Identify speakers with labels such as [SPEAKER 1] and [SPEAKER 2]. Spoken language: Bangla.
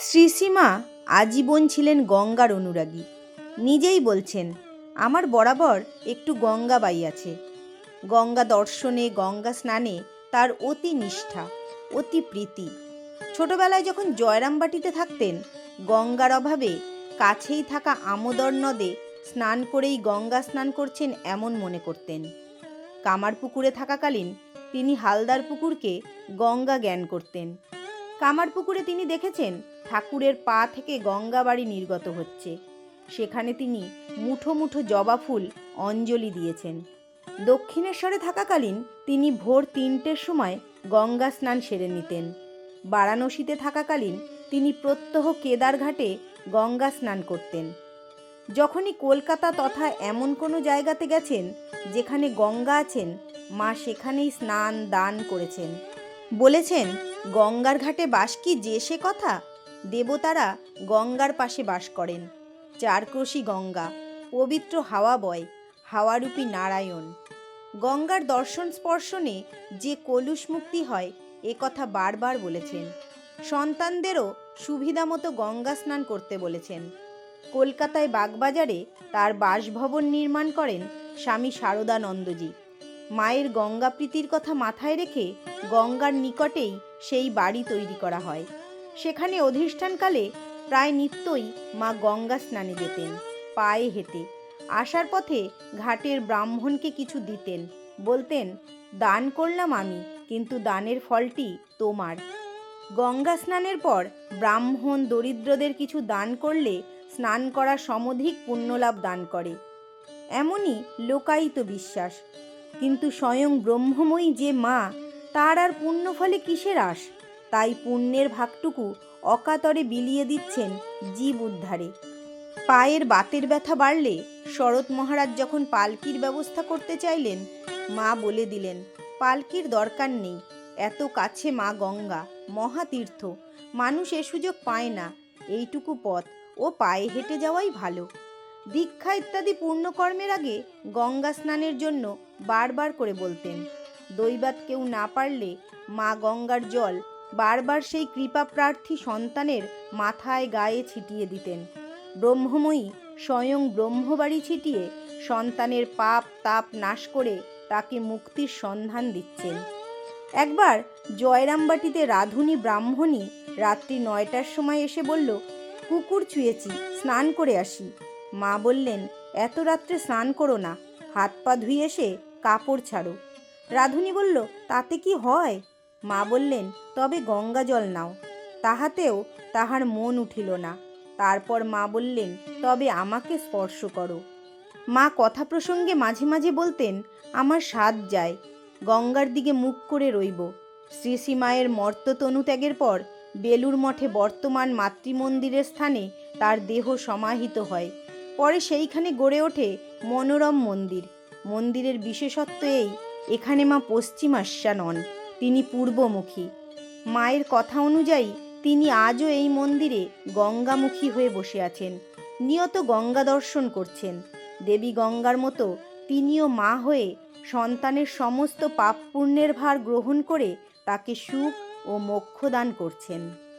[SPEAKER 1] শ্রীসীমা আজীবন ছিলেন গঙ্গার অনুরাগী। নিজেই বলছেন, আমার বরাবর একটু গঙ্গাবাই আছে। গঙ্গা দর্শনে, গঙ্গা স্নানে তার অতি নিষ্ঠা, অতি প্রীতি। ছোটবেলায় যখন জয়রামবাটিতে থাকতেন, গঙ্গার অভাবে কাছেই থাকা আমোদর নদে স্নান করেই গঙ্গা স্নান করছেন এমন মনে করতেন। কামার পুকুরে থাকাকালীন তিনি হালদার পুকুরকে গঙ্গা জ্ঞান করতেন। কামার পুকুরে তিনি দেখেছেন, ঠাকুরের পা থেকে গঙ্গা বাড়ি নির্গত হচ্ছে। সেখানে তিনি মুঠো মুঠো জবা ফুল অঞ্জলি দিয়েছেন। দক্ষিণেশ্বরে থাকাকালীন তিনি ভোর তিনটের সময় গঙ্গা স্নান সেরে নিতেন। বারাণসীতে থাকাকালীন তিনি প্রত্যহ কেদারঘাটে গঙ্গা স্নান করতেন। যখনই কলকাতা তথা এমন কোনো জায়গাতে গেছেন, যেখানে গঙ্গা আছেন, মা সেখানেই স্নান দান করেছেন। বলেছেন গঙ্গার ঘাটে বাস কি যে সে কথা? দেবতারা গঙ্গার পাশে বাস করেন। চারক্রোশী গঙ্গা, পবিত্র হাওয়া বয়, হাওয়ারূপী নারায়ণ। গঙ্গার দর্শন স্পর্শনে যে কলুষ মুক্তি হয়, এ কথা বারবার বলেছেন। সন্তানদেরও সুবিধা মতো গঙ্গা স্নান করতে বলেছেন। কলকাতায় বাগবাজারে তার বাসভবন নির্মাণ করেন স্বামী শারদানন্দজি। মায়ের গঙ্গা প্রীতির কথা মাথায় রেখে গঙ্গার নিকটেই সেই বাড়ি তৈরি করা হয়। সেখানে অধিষ্ঠানকালে প্রায় নিত্যই মা গঙ্গা স্নানে যেতেন, পায়ে হেঁটে। আসার পথে ঘাটের ব্রাহ্মণকে কিছু দিতেন। বলতেন, দান করলাম আমি, কিন্তু দানের ফলটি তোমার। গঙ্গা স্নানের পর ব্রাহ্মণ দরিদ্রদের কিছু দান করলে স্নান করা সমধিক পুণ্যলাভ দান করে। এমনই লোকায়িত বিশ্বাস। কিন্তু স্বয়ং ব্রহ্মময়ী যে মা, তার আর পুণ্য ফলে কিসের আস তাই পুণ্যের ভাগটুকু অকাতরে বিলিয়ে দিচ্ছেন জীব উদ্ধারে। পায়ের বাতের ব্যথা বাড়লে শরৎ মহারাজ যখন পালকির ব্যবস্থা করতে চাইলেন, মা বলে দিলেন, পালকির দরকার নেই, এত কাছে মা গঙ্গা, মহাতীর্থ, মানুষ এ সুযোগ পায় না, এইটুকু পথ ও পায়ে হেঁটে যাওয়াই ভালো। দীক্ষা ইত্যাদি পূর্ণকর্মের আগে গঙ্গা স্নানের জন্য বারবার করে বলতেন দৈবাত কেউ না পারলে মা গঙ্গার জল বারবার সেই কৃপা প্রার্থী সন্তানের মাথায় গায়ে ছিটিয়ে দিতেন। ব্রহ্মময়ী স্বয়ং ব্রহ্মবাড়ি ছিটিয়ে সন্তানের পাপ তাপ নাশ করে তাকে মুক্তির সন্ধান দিচ্ছেন। একবার জয়রামবাটিতে রাধুনী ব্রাহ্মণী রাত্রি নয়টার সময় এসে বলল, কুকুর ছুঁয়েছি স্নান করে আসি। মা বললেন, এত রাত্রে স্নান করো না। হাত পা ধুয়ে এসে কাপড় ছাড়ো। রাধুনী বলল, তাতে কি হয়? মা বললেন, তবে গঙ্গা জল নাও। তাহাতেও তাহার মন উঠিল না। তারপর মা বললেন, তবে আমাকে স্পর্শ করো। মা কথা প্রসঙ্গে মাঝে মাঝে বলতেন, আমার স্বাদ যায়, গঙ্গার দিকে মুখ করে রইব। শ্রী শ্রী মায়ের মর্ততনু ত্যাগের পর বেলুর মঠে বর্তমান মাতৃমন্দিরের স্থানে তার দেহ সমাহিত হয়। পরে সেইখানে গড়ে ওঠে মনোরম মন্দির। মন্দিরের বিশেষত্ব এই, এখানে মা পশ্চিমাস্যা নন, তিনি পূর্বমুখী। মায়ের কথা অনুযায়ী, তিনি আজও এই মন্দিরে গঙ্গামুখী হয়ে বসে আছেন, নিয়ত গঙ্গা দর্শন করছেন। দেবী গঙ্গার মতো তিনিও মা হয়ে সন্তানের সমস্ত পাপ পুণ্যের ভার গ্রহণ করে তাকে সুখ ও মোক্ষ দান করছেন।